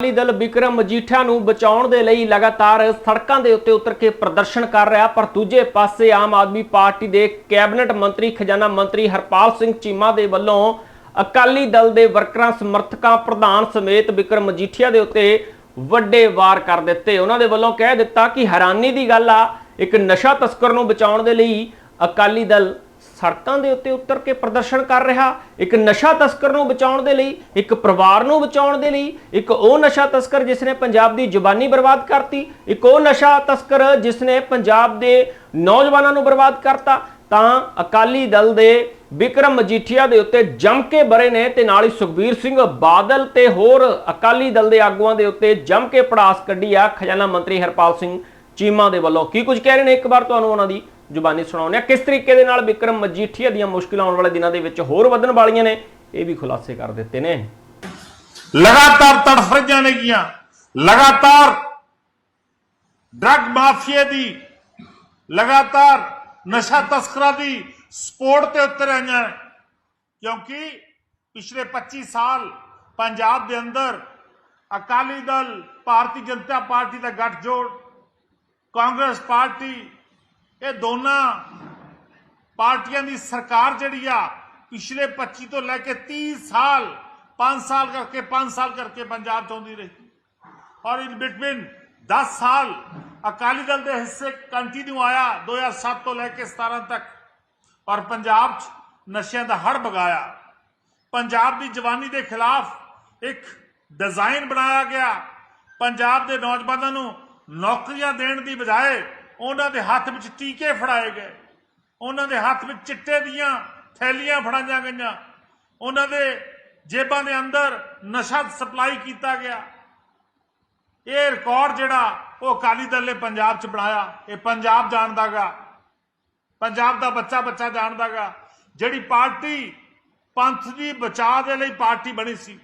ਅਕਾਲੀ ਦਲ ਵਿਕਰਮ ਮਜੀਠਾ ਨੂੰ ਬਚਾਉਣ ਦੇ ਲਈ ਲਗਾਤਾਰ ਸੜਕਾਂ ਦੇ ਉੱਤੇ ਉਤਰ ਕੇ ਪ੍ਰਦਰਸ਼ਨ ਕਰ ਰਿਹਾ, ਪਰ ਦੂਜੇ ਪਾਸੇ ਆਮ ਆਦਮੀ ਪਾਰਟੀ ਦੇ ਕੈਬਨਿਟ ਮੰਤਰੀ, ਖਜ਼ਾਨਾ ਮੰਤਰੀ ਹਰਪਾਲ ਸਿੰਘ ਚੀਮਾ ਦੇ ਵੱਲੋਂ ਅਕਾਲੀ ਦਲ ਦੇ ਵਰਕਰਾਂ, ਸਮਰਥਕਾਂ, ਪ੍ਰਧਾਨ ਸਮੇਤ ਵਿਕਰਮ ਮਜੀਠੀਆ ਦੇ ਉੱਤੇ ਵੱਡੇ ਵਾਰ ਕਰ ਦਿੱਤੇ। ਉਹਨਾਂ ਦੇ ਵੱਲੋਂ ਕਹਿ ਦਿੱਤਾ ਕਿ ਹੈਰਾਨੀ ਦੀ ਗੱਲ ਆ, ਇੱਕ ਨਸ਼ਾ ਤਸਕਰ ਨੂੰ ਬਚਾਉਣ ਦੇ ਲਈ ਅਕਾਲੀ ਦਲ ਸੜਕਾਂ ਦੇ ਉੱਤੇ ਉਤਰ ਕੇ ਪ੍ਰਦਰਸ਼ਨ ਕਰ ਰਿਹਾ। ਇੱਕ ਨਸ਼ਾ ਤਸਕਰ ਨੂੰ ਬਚਾਉਣ ਦੇ ਲਈ, ਇੱਕ ਪਰਿਵਾਰ ਨੂੰ ਬਚਾਉਣ ਦੇ ਲਈ, ਇੱਕ ਉਹ ਨਸ਼ਾ ਤਸਕਰ ਜਿਸ ਨੇ ਪੰਜਾਬ ਦੀ ਜ਼ੁਬਾਨੀ ਬਰਬਾਦ ਕਰਤੀ, ਇੱਕ ਉਹ ਨਸ਼ਾ ਤਸਕਰ ਜਿਸ ਨੇ ਪੰਜਾਬ ਦੇ ਨੌਜਵਾਨਾਂ ਨੂੰ ਬਰਬਾਦ ਕਰਤਾ। ਤਾਂ ਅਕਾਲੀ ਦਲ ਦੇ ਵਿਕਰਮ ਮਜੀਠੀਆ ਦੇ ਉੱਤੇ ਜੰਮ ਕੇ ਬਰੇ ਨੇ ਤੇ ਨਾਲ ਹੀ ਸੁਖਬੀਰ ਸਿੰਘ ਬਾਦਲ ਤੇ ਹੋਰ ਅਕਾਲੀ ਦਲ ਦੇ ਆਗੂਆਂ ਦੇ ਉੱਤੇ ਜੰਮ ਕੇ ਪੜਾਸ ਕੱਢੀ ਆ। ਖਜ਼ਾਨਾ ਮੰਤਰੀ ਹਰਪਾਲ ਸਿੰਘ ਚੀਮਾ ਦੇ ਵੱਲੋਂ। ਕੀ ਕੁਝ ਕਹਿ ਰਹੇ ਨੇ ਇੱਕ ਵਾਰ ਤੁਹਾਨੂੰ ਉਹਨਾਂ ਦੀ ਜ਼ੁਬਾਨੀ ਸੁਣਾਉਂਦੇ ਆ ਕਿਸ ਤਰੀਕੇ ਦੇ ਨਾਲ ਵਿਕਰਮ ਮਜੀਠੀਆ ਦੀਆਂ ਮੁਸ਼ਕਿਲਾਂ ਆਉਣ ਵਾਲੇ ਦਿਨਾਂ ਦੇ ਵਿੱਚ ਹੋਰ ਵਧਣ ਵਾਲੀਆਂ ਨੇ, ਇਹ ਵੀ ਖੁਲਾਸੇ ਕਰ ਦਿੱਤੇ ਨੇ। ਲਗਾਤਾਰ ਤੜਫ ਰਹੀਆਂ ਨੇਗੀਆਂ ਲਗਾਤਾਰ ਡਰੱਗ ਮਾਫੀਆ ਦੀ, ਲਗਾਤਾਰ ਨਸ਼ਾ ਤਸਕਰਾਂ ਦੀ ਸਪੋਰਟ ਤੇ ਉਤਰ ਆਈਆਂ ਕਿਉਂਕਿ ਪਿਛਲੇ 25 ਸਾਲ ਪੰਜਾਬ ਦੇ ਅੰਦਰ ਅਕਾਲੀ ਦਲ, ਭਾਰਤੀ ਜਨਤਾ ਪਾਰਟੀ ਦਾ ਗੱਠਜੋੜ, ਕਾਂਗਰਸ ਪਾਰਟੀ ਇਹ ਦੋਨਾਂ ਪਾਰਟੀਆਂ ਦੀ ਸਰਕਾਰ ਜਿਹੜੀ ਆ, ਪਿਛਲੇ 25 ਤੋਂ ਲੈ ਕੇ 30 ਸਾਲ 5 ਸਾਲ ਕਰਕੇ 5 ਸਾਲ ਕਰਕੇ ਪੰਜਾਬ ਚ ਆਉਂਦੀ ਰਹੀ। ਔਰ ਇਨ ਬਿਟਵੀਨ 10 ਸਾਲ ਅਕਾਲੀ ਦਲ ਦੇ ਹਿੱਸੇ ਕੰਟੀਨਿਊ ਆਇਆ 2007 ਤੋਂ ਲੈ ਕੇ 17 ਤੱਕ। ਔਰ ਪੰਜਾਬ 'ਚ ਨਸ਼ਿਆਂ ਦਾ ਹੜ ਬਗਾਇਆ ਪੰਜਾਬ ਦੀ ਜਵਾਨੀ ਦੇ ਖਿਲਾਫ ਇੱਕ ਡਿਜ਼ਾਈਨ ਬਣਾਇਆ ਗਿਆ। ਪੰਜਾਬ ਦੇ ਨੌਜਵਾਨਾਂ ਨੂੰ ਨੌਕਰੀਆਂ ਦੇਣ ਦੀ ਬਜਾਏ ਉਹਨਾਂ ਦੇ ਹੱਥ ਵਿੱਚ ਟੀਕੇ ਫੜਾਏ ਗਏ। ਉਹਨਾਂ ਦੇ ਹੱਥ ਵਿੱਚ ਚਿੱਟੇ ਦੀਆਂ ਥੈਲੀਆਂ ਫੜਾਈਆਂ ਗਈਆਂ। ਉਹਨਾਂ ਦੇ ਜੇਬਾਂ ਦੇ ਅੰਦਰ ਨਸ਼ਾ ਸਪਲਾਈ ਕੀਤਾ ਗਿਆ। ਇਹ ਰਿਕਾਰਡ ਜਿਹੜਾ ਉਹ ਅਕਾਲੀ ਦਲ ਨੇ ਪੰਜਾਬ 'ਚ ਬਣਾਇਆ। ਇਹ ਪੰਜਾਬ ਜਾਣਦਾਗਾ ਪੰਜਾਬ ਦਾ ਬੱਚਾ ਬੱਚਾ ਜਾਣਦਾਗਾ ਜਿਹੜੀ ਪਾਰਟੀ ਪੰਥ ਦੀ ਬਚਾਅ ਦੇ ਲਈ ਪਾਰਟੀ ਬਣੀ ਸੀ।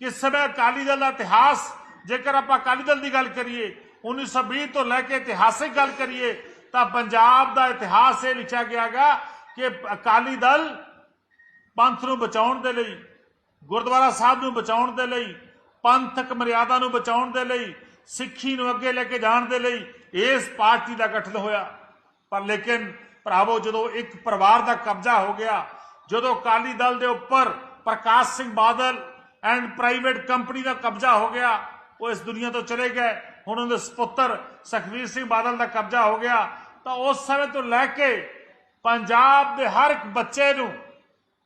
ਕਿਸ ਸਮੇਂ ਅਕਾਲੀ ਦਲ ਦਾ ਇਤਿਹਾਸ, ਜੇਕਰ ਆਪਾਂ ਅਕਾਲੀ ਦਲ ਦੀ ਗੱਲ ਕਰੀਏ 1920 ਤੋਂ ਲੈ ਕੇ ਇਤਿਹਾਸਿਕ ਗੱਲ ਕਰੀਏ ਤਾਂ ਪੰਜਾਬ ਦਾ ਇਤਿਹਾਸ ਇਹ ਲਿਖਿਆ ਗਿਆਗਾ ਕਿ ਅਕਾਲੀ ਦਲ ਪੰਥ ਨੂੰ ਬਚਾਉਣ ਦੇ ਲਈ, ਗੁਰਦੁਆਰਾ ਸਾਹਿਬ ਨੂੰ ਬਚਾਉਣ ਦੇ ਲਈ, ਪੰਥਕ ਮਰਿਆਦਾ ਨੂੰ ਬਚਾਉਣ ਦੇ ਲਈ, ਸਿੱਖੀ ਨੂੰ ਅੱਗੇ ਲੈ ਕੇ ਜਾਣ ਦੇ ਲਈ ਇਸ ਪਾਰਟੀ ਦਾ ਗਠਨ ਹੋਇਆ। ਪਰ ਲੇਕਿਨ ਭਰਾਵੋ, ਜਦੋਂ ਇੱਕ ਪਰਿਵਾਰ ਦਾ ਕਬਜ਼ਾ ਹੋ ਗਿਆ, ਜਦੋਂ ਅਕਾਲੀ ਦਲ ਦੇ ਉੱਪਰ Parkash Singh Badal and private company ਦਾ ਕਬਜ਼ਾ ਹੋ ਗਿਆ, ਉਹ ਇਸ ਦੁਨੀਆ ਤੋਂ ਚਲੇ ਗਏ। ਹੁਣ ਉਹਦੇ ਸੁਪੁੱਤਰ ਸੁਖਵੀਰ ਸਿੰਘ ਬਾਦਲ ਦਾ ਕਬਜ਼ਾ ਹੋ ਗਿਆ, ਤਾਂ ਉਸ ਸਮੇਂ ਤੋਂ ਲੈ ਕੇ ਪੰਜਾਬ ਦੇ ਹਰ ਇੱਕ ਬੱਚੇ ਨੂੰ,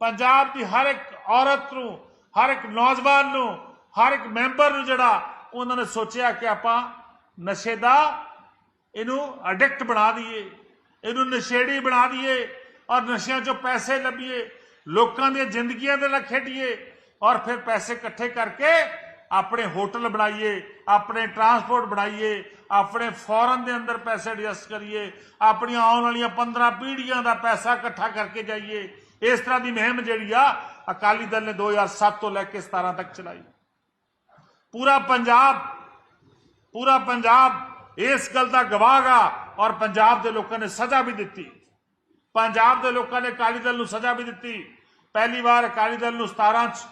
ਪੰਜਾਬ ਦੀ ਹਰ ਇੱਕ ਔਰਤ ਨੂੰ, ਹਰ ਇੱਕ ਨੌਜਵਾਨ ਨੂੰ, ਹਰ ਇੱਕ ਮੈਂਬਰ ਨੂੰ ਜਿਹੜਾ ਉਹਨਾਂ ਨੇ ਸੋਚਿਆ ਕਿ ਆਪਾਂ ਨਸ਼ੇ ਦਾ ਇਹਨੂੰ ਐਡਿਕਟ ਬਣਾ ਦਈਏ, ਇਹਨੂੰ ਨਸ਼ੇੜੀ ਬਣਾ ਦਈਏ ਔਰ ਨਸ਼ਿਆਂ 'ਚੋਂ ਪੈਸੇ ਲੱਭੀਏ, ਲੋਕਾਂ ਦੀਆਂ ਜ਼ਿੰਦਗੀਆਂ ਦੇ ਨਾਲ ਖੇਡੀਏ ਔਰ ਫਿਰ ਪੈਸੇ ਇਕੱਠੇ ਕਰਕੇ ਆਪਣੇ ਹੋਟਲ ਬਣਾਈਏ ਆਪਣੇ ਟਰਾਂਸਪੋਰਟ ਬਣਾਈਏ ਆਪਣੇ ਫੋਰਨ ਦੇ ਅੰਦਰ ਪੈਸੇ ਐਡਜਸਟ ਕਰੀਏ ਆਪਣੀਆਂ ਆਉਣ ਵਾਲੀਆਂ 15 ਪੀੜ੍ਹੀਆਂ ਦਾ ਪੈਸਾ ਇਕੱਠਾ ਕਰਕੇ ਜਾਈਏ ਇਸ ਤਰ੍ਹਾਂ ਦੀ ਮੁਹਿੰਮ ਜਿਹੜੀ ਆ ਅਕਾਲੀ ਦਲ ਨੇ 2007 ਤੋਂ ਲੈ ਕੇ 17 ਤੱਕ ਚਲਾਈ ਪੂਰਾ ਪੰਜਾਬ ਪੂਰਾ ਪੰਜਾਬ ਇਸ ਗੱਲ ਦਾ ਗਵਾਹਗਾ ਔਰ ਪੰਜਾਬ ਦੇ ਲੋਕਾਂ ਨੇ ਸਜ਼ਾ ਵੀ ਦਿੱਤੀ ਪੰਜਾਬ ਦੇ ਲੋਕਾਂ ਨੇ ਅਕਾਲੀ ਦਲ ਨੂੰ ਸਜ਼ਾ ਵੀ ਦਿੱਤੀ ਪਹਿਲੀ ਵਾਰ ਅਕਾਲੀ ਦਲ ਨੂੰ 17 ਚ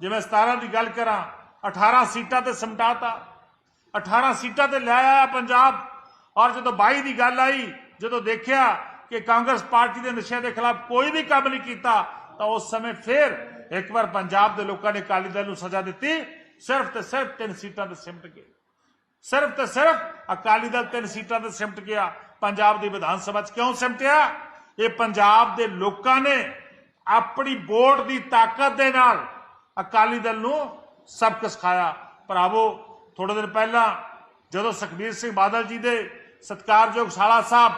ਜਿਵੇਂ 17 ਦੀ ਗੱਲ ਕਰਾਂ 18 ਸੀਟਾਂ ਤੇ ਸਮਟਾਤਾ 18 ਸੀਟਾਂ ਤੇ ਲੈ ਆਇਆ ਪੰਜਾਬ। ਔਰ ਜਦੋਂ 22 ਦੀ ਗੱਲ ਆਈ, ਜਦੋਂ ਦੇਖਿਆ ਕਿ ਕਾਂਗਰਸ ਪਾਰਟੀ ਦੇ ਨਸ਼ਿਆਂ ਦੇ ਖਿਲਾਫ ਕੋਈ ਵੀ ਕੰਮ ਨਹੀਂ ਕੀਤਾ, ਤਾਂ ਉਸ ਸਮੇਂ ਫਿਰ ਇੱਕ ਵਾਰ ਪੰਜਾਬ ਦੇ ਲੋਕਾਂ ਨੇ ਅਕਾਲੀ ਦਲ ਨੂੰ ਸਜ਼ਾ ਦਿੱਤੀ। ਸਿਰਫ ਤੇ ਸਿਰਫ ਤਿੰਨ ਸੀਟਾਂ ਤੇ ਸਿਮਟ ਗਏ। ਸਿਰਫ ਤੇ ਸਿਰਫ ਅਕਾਲੀ ਦਲ ਤਿੰਨ ਸੀਟਾਂ ਤੇ ਸਿਮਟ ਗਿਆ। ਪੰਜਾਬ ਦੀ ਵਿਧਾਨ ਸਭਾ 'ਚ ਕਿਉਂ ਸਿਮਟਿਆ? ਇਹ ਪੰਜਾਬ ਦੇ ਲੋਕਾਂ ਨੇ ਆਪਣੀ ਵੋਟ ਦੀ ਤਾਕਤ ਦੇ ਨਾਲ ਅਕਾਲੀ ਦਲ ਨੂੰ ਸਭ ਸਬਕ ਸਿਖਾਇਆ। ਭਰਾਵੋ ਥੋੜੇ ਦਿਨ ਪਹਿਲਾਂ ਜਦੋਂ ਸੁਖਬੀਰ ਸਿੰਘ ਬਾਦਲ ਜੀ ਦੇ ਸਤਿਕਾਰਯੋਗ ਸਾਲਾ ਸਾਹਿਬ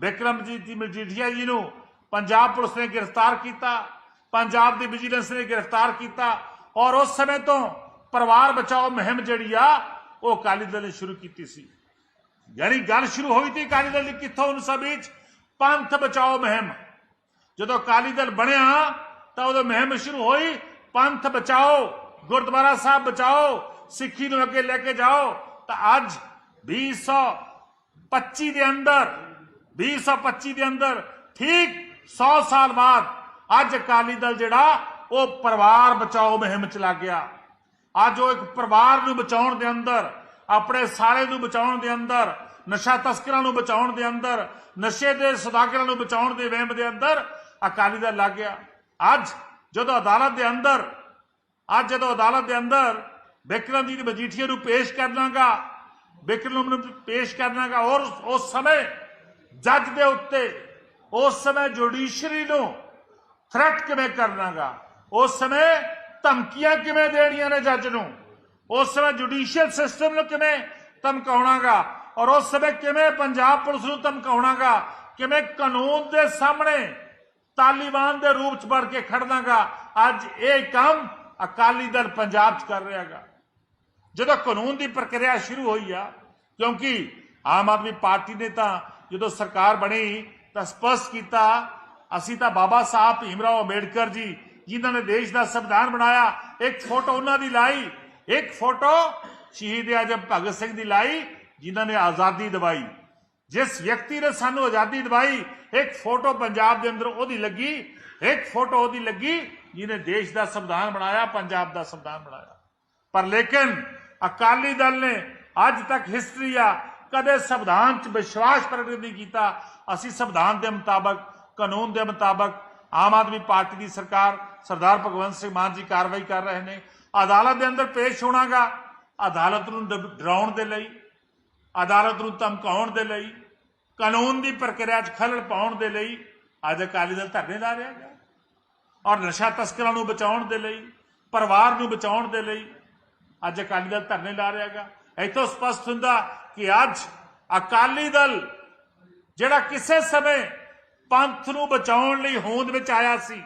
ਵਿਕਰਮਜੀਤ ਮਜੀਠੀਆ ਜੀ ਨੂੰ ਪੰਜਾਬ ਪੁਲਿਸ ਨੇ ਗ੍ਰਿਫਤਾਰ ਕੀਤਾ, ਪੰਜਾਬ ਦੀ ਵਿਜੀਲੈਂਸ ਨੇ ਗ੍ਰਿਫਤਾਰ ਕੀਤਾ ਔਰ ਉਸ ਸਮੇਂ ਤੋਂ ਪਰਿਵਾਰ ਬਚਾਓ ਮੁਹਿੰਮ ਜਿਹੜੀ ਆ, ਉਹ ਅਕਾਲੀ ਦਲ ਨੇ ਸ਼ੁਰੂ ਕੀਤੀ ਸੀ। ਯਾਨੀ ਗੱਲ ਸ਼ੁਰੂ ਹੋਈ ਤੀ ਅਕਾਲੀ ਦਲ ਦੀ ਕਿੱਥੋਂ 1920 ਚ? ਪੰਥ ਬਚਾਓ ਮੁਹਿੰਮ। ਜਦੋਂ ਅਕਾਲੀ ਦਲ ਬਣਿਆ ਤਾਂ ਉਦੋਂ ਮੁਹਿੰਮ ਸ਼ੁਰੂ ਹੋਈ, ਪੰਥ ਬਚਾਓ ਗੁਰਦੁਆਰਾ ਸਾਹਿਬ ਬਚਾਓ, ਸਿੱਖੀ ਨੂੰ ਅੱਗੇ ਲੈ ਕੇ ਜਾਓ, ਤਾਂ ਅੱਜ 2025 ਦੇ ਅੰਦਰ 2025 ਦੇ ਅੰਦਰ ਠੀਕ 100 ਸਾਲ ਬਾਅਦ ਅੱਜ ਅਕਾਲੀ ਦਲ ਜਿਹੜਾ, ਉਹ ਪਰਿਵਾਰ ਬਚਾਓ ਮੁਹਿੰਮ ਚ ਲੱਗ ਗਿਆ। ਅੱਜ ਉਹ ਇੱਕ ਪਰਿਵਾਰ ਨੂੰ ਬਚਾਉਣ ਦੇ ਅੰਦਰ, ਆਪਣੇ ਸਾਰੇ ਨੂੰ ਬਚਾਉਣ ਦੇ ਅੰਦਰ, ਨਸ਼ਾ ਤਸਕਰਾਂ ਨੂੰ ਬਚਾਉਣ ਦੇ ਅੰਦਰ, ਨਸ਼ੇ ਦੇ ਸੁਦਾਗਰਾਂ ਨੂੰ ਬਚਾਉਣ ਦੇ ਵਹਿਮ ਦੇ ਅੰਦਰ ਅਕਾਲੀ ਦਲ ਲੱਗ ਗਿਆ। ਅੱਜ ਜਦੋਂ ਅਦਾਲਤ ਦੇ ਅੰਦਰ ਅੱਜ ਜਦੋਂ ਅਦਾਲਤ ਦੇ ਅੰਦਰ ਬਿਕਰਮਜੀਤ ਮਜੀਠੀਆ ਨੂੰ ਪੇਸ਼ ਕਰਨਾਗਾ ਬਿਕਰਮ ਨੂੰ ਪੇਸ਼ ਕਰਨਾਗਾ ਔਰ ਉਸ ਸਮੇਂ ਜੱਜ ਦੇ ਉੱਤੇ, ਉਸ ਸਮੇਂ ਜੁਡੀਸ਼ਰੀ ਨੂੰ ਥ੍ਰੈਟ ਕਿਵੇਂ ਕਰਨਾਗਾ ਉਸ ਸਮੇਂ ਧਮਕੀਆਂ ਕਿਵੇਂ ਦੇਣੀਆਂ ਨੇ ਜੱਜ ਨੂੰ, ਉਸ ਸਮੇਂ ਜੁਡੀਸ਼ੀਅਲ ਸਿਸਟਮ ਨੂੰ ਕਿਵੇਂ ਧਮਕਾਉਣਾਗਾ, ਔਰ ਉਸ ਸਮੇਂ ਕਿਵੇਂ ਪੰਜਾਬ ਪੁਲਿਸ ਨੂੰ ਧਮਕਾਉਣਾਗਾ, ਕਿਵੇਂ ਕਾਨੂੰਨ ਦੇ ਸਾਹਮਣੇ ਤਾਲਿਬਾਨ ਦੇ ਰੂਪ ਚ ਵੜ ਕੇ ਖੜਨਾਗਾ ਅੱਜ ਇਹ ਕੰਮ ਅਕਾਲੀ ਦਲ ਪੰਜਾਬ ਚ ਕਰ ਰਿਹਾਗਾ ਜਦੋਂ ਕਾਨੂੰਨ ਦੀ ਪ੍ਰਕਿਰਿਆ ਸ਼ੁਰੂ ਹੋਈ ਆ, ਕਿਉਂਕਿ ਆਮ ਆਦਮੀ ਪਾਰਟੀ ਨੇ ਤਾਂ ਜਦੋਂ ਸਰਕਾਰ ਬਣੀ ਤਾਂ ਸਪਸ਼ਟ ਕੀਤਾ, ਅਸੀਂ ਤਾਂ ਬਾਬਾ ਸਾਹਿਬ ਭੀਮਰਾਓ ਅੰਬੇਡਕਰ ਜੀ, ਜਿਨ੍ਹਾਂ ਨੇ ਦੇਸ਼ ਦਾ ਸੰਵਿਧਾਨ ਬਣਾਇਆ, ਇੱਕ ਫੋਟੋ ਉਹਨਾਂ ਦੀ ਲਾਈ, ਇੱਕ ਫੋਟੋ ਸ਼ਹੀਦ ਆਜਮ ਭਗਤ ਸਿੰਘ ਦੀ ਲਾਈ, ਜਿਨ੍ਹਾਂ ਨੇ ਆਜ਼ਾਦੀ ਦਿਵਾਈ। ਜਿਸ ਵਿਅਕਤੀ ਨੇ ਸਾਨੂੰ ਆਜ਼ਾਦੀ ਦਿਵਾਈ, ਇੱਕ ਫੋਟੋ ਪੰਜਾਬ ਦੇ ਅੰਦਰ ਉਹਦੀ ਲੱਗੀ, ਇੱਕ ਫੋਟੋ ਉਹਦੀ ਲੱਗੀ ਜਿਹਨੇ ਦੇਸ਼ ਦਾ ਸੰਵਿਧਾਨ ਬਣਾਇਆ ਪੰਜਾਬ ਦਾ ਸੰਵਿਧਾਨ ਬਣਾਇਆ ਪਰ ਲੇਕਿਨ ਅਕਾਲੀ ਦਲ ਨੇ ਅੱਜ ਤੱਕ ਹਿਸਟਰੀ ਆ ਕਦੇ ਸੰਵਿਧਾਨ 'ਚ ਵਿਸ਼ਵਾਸ ਪ੍ਰਗਟ ਨਹੀਂ ਕੀਤਾ ਅਸੀਂ ਸੰਵਿਧਾਨ ਦੇ ਮੁਤਾਬਕ ਕਾਨੂੰਨ ਦੇ ਮੁਤਾਬਕ ਆਮ ਆਦਮੀ ਪਾਰਟੀ ਦੀ ਸਰਕਾਰ ਸਰਦਾਰ ਭਗਵੰਤ ਸਿੰਘ ਮਾਨ ਜੀ ਕਾਰਵਾਈ ਕਰ ਰਹੇ ਨੇ ਅਦਾਲਤ ਦੇ ਅੰਦਰ ਪੇਸ਼ ਹੋਣਾਗਾ ਅਦਾਲਤ ਨੂੰ ਡਬ- ਡਰਾਉਣ ਦੇ ਲਈ ਅਦਾਲਤ ਨੂੰ ਧਮਕਾਉਣ ਦੇ ਲਈ ਕਾਨੂੰਨ ਦੀ ਪ੍ਰਕਿਰਿਆ 'ਚ ਖਲਲ ਪਾਉਣ ਦੇ ਲਈ ਅੱਜ ਅਕਾਲੀ ਦਲ ਧਰਨੇ ਲਾ ਰਿਹਾ ਹੈ ਔਰ ਨਸ਼ਾ ਤਸਕਰਾਂ ਨੂੰ ਬਚਾਉਣ ਦੇ ਲਈ, ਪਰਿਵਾਰ ਨੂੰ ਬਚਾਉਣ ਦੇ ਲਈ ਅੱਜ ਅਕਾਲੀ ਦਲ ਧਰਨੇ ਲਾ ਰਿਹਾ ਹੈਗਾ। ਇੱਥੋਂ ਸਪਸ਼ਟ ਹੁੰਦਾ ਕਿ ਅੱਜ ਅਕਾਲੀ ਦਲ ਜਿਹੜਾ ਕਿਸੇ ਸਮੇਂ ਪੰਥ ਨੂੰ ਬਚਾਉਣ ਲਈ ਹੋਂਦ ਵਿੱਚ ਆਇਆ ਸੀ,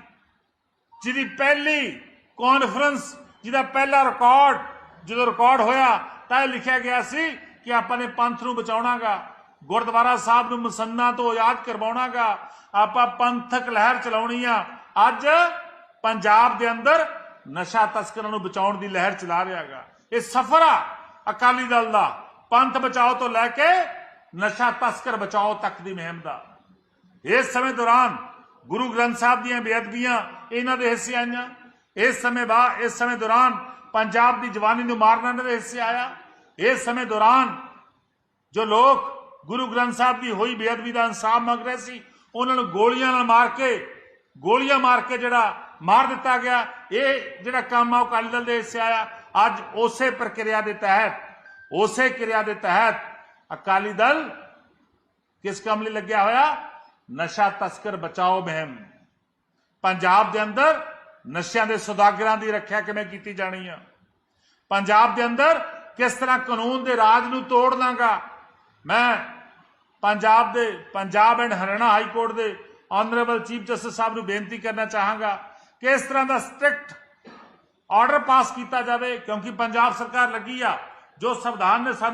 ਜਿਹਦੀ ਪਹਿਲੀ ਕਾਨਫਰੰਸ ਜਿਹਦਾ ਪਹਿਲਾ ਰਿਕਾਰਡ ਜਦੋਂ ਰਿਕਾਰਡ ਹੋਇਆ ਤਾਂ ਇਹ ਲਿਖਿਆ ਗਿਆ ਸੀ ਕਿ ਆਪਾਂ ਨੇ ਪੰਥ ਨੂੰ ਬਚਾਉਣਾਗਾ, ਗੁਰਦੁਆਰਾ ਸਾਹਿਬ ਨੂੰ ਮਸੰਨਾ ਤੋਂ ਆਜ਼ਾਦ ਕਰਵਾਉਣਾਗਾ, ਆਪਾਂ ਪੰਥਕ ਲਹਿਰ ਚਲਾਉਣੀ ਆ ਅੱਜ ਪੰਜਾਬ ਦੇ ਅੰਦਰ ਨਸ਼ਾ ਤਸਕਰਾਂ ਨੂੰ ਬਚਾਉਣ ਦੀ ਲਹਿਰ ਚਲਾ ਰਿਹਾਗਾ ਇਹ ਸਫਰ ਆ ਅਕਾਲੀ ਦਲ ਦਾ। ਪੰਥ ਬਚਾਓ ਤੋਂ ਲੈ ਕੇ ਨਸ਼ਾ ਤਸਕਰ ਬਚਾਓ ਤੱਕ ਦੀ ਮੁਹਿੰਮ ਦਾ। ਇਸ ਸਮੇਂ ਦੌਰਾਨ ਗੁਰੂ ਗ੍ਰੰਥ ਸਾਹਿਬ ਦੀਆਂ ਬੇਅਦਬੀਆਂ ਇਹਨਾਂ ਦੇ ਹਿੱਸੇ ਆਈਆਂ। ਇਸ ਸਮੇਂ ਬਾਅਦ ਇਸ ਸਮੇਂ ਦੌਰਾਨ ਪੰਜਾਬ ਦੀ ਜਵਾਨੀ ਨੂੰ ਮਾਰਨਾ ਇਹਨਾਂ ਦੇ ਹਿੱਸੇ ਆਇਆ। ਇਸ ਸਮੇਂ ਦੌਰਾਨ ਜੋ ਲੋਕ ਗੁਰੂ ਗ੍ਰੰਥ ਸਾਹਿਬ ਦੀ ਹੋਈ ਬੇਅਦਬੀ ਦਾ ਇਨਸਾਫ ਮੰਗ ਰਹੇ ਸੀ, ਉਹਨਾਂ ਨੂੰ ਗੋਲੀਆਂ ਨਾਲ ਮਾਰ ਕੇ ਗੋਲੀਆਂ ਮਾਰ ਕੇ ਜਿਹੜਾ ਮਾਰ ਦਿੱਤਾ ਗਿਆ, ਇਹ ਜਿਹੜਾ ਕੰਮ ਆ ਉਹ ਅਕਾਲੀ ਦਲ ਦੇ ਹਿੱਸੇ ਆਇਆ ਅੱਜ ਉਸੇ ਪ੍ਰਕਿਰਿਆ ਦੇ ਤਹਿਤ, ਉਸੇ ਕਿਰਿਆ ਦੇ ਤਹਿਤ ਅਕਾਲੀ ਦਲ ਕਿਸ ਕੰਮ ਲਈ ਲੱਗਿਆ ਹੋਇਆ? ਨਸ਼ਾ ਤਸਕਰ ਬਚਾਓ ਮੁਹਿੰਮ। ਪੰਜਾਬ ਦੇ ਅੰਦਰ ਨਸ਼ਿਆਂ ਦੇ ਸੁਦਾਗਰਾਂ ਦੀ ਰੱਖਿਆ ਕਿਵੇਂ ਕੀਤੀ ਜਾਣੀ ਆ? ਪੰਜਾਬ ਦੇ ਅੰਦਰ ਕਿਸ ਤਰ੍ਹਾਂ ਕਾਨੂੰਨ ਦੇ ਰਾਜ ਨੂੰ ਤੋੜ ਲਾਂਗਾ ਮੈਂ ਪੰਜਾਬ ਦੇ, Punjab and Haryana high court ਦੇ ਆਨਰੇਬਲ ਚੀਫ ਜਸਟਿਸ ਸਾਹਿਬ ਨੂੰ ਬੇਨਤੀ ਕਰਨਾ ਚਾਹਾਂਗਾ ਕਿ ਇਸ ਤਰ੍ਹਾਂ ਦਾ ਸਟ੍ਰਿਕਟ ਆਰਡਰ ਪਾਸ ਕੀਤਾ ਜਾਵੇ, ਕਿਉਂਕਿ ਪੰਜਾਬ ਸਰਕਾਰ ਲੱਗੀ ਆ, ਜੋ ਸੰਵਿਧਾਨ ਨੇ ਸਾਨੂੰ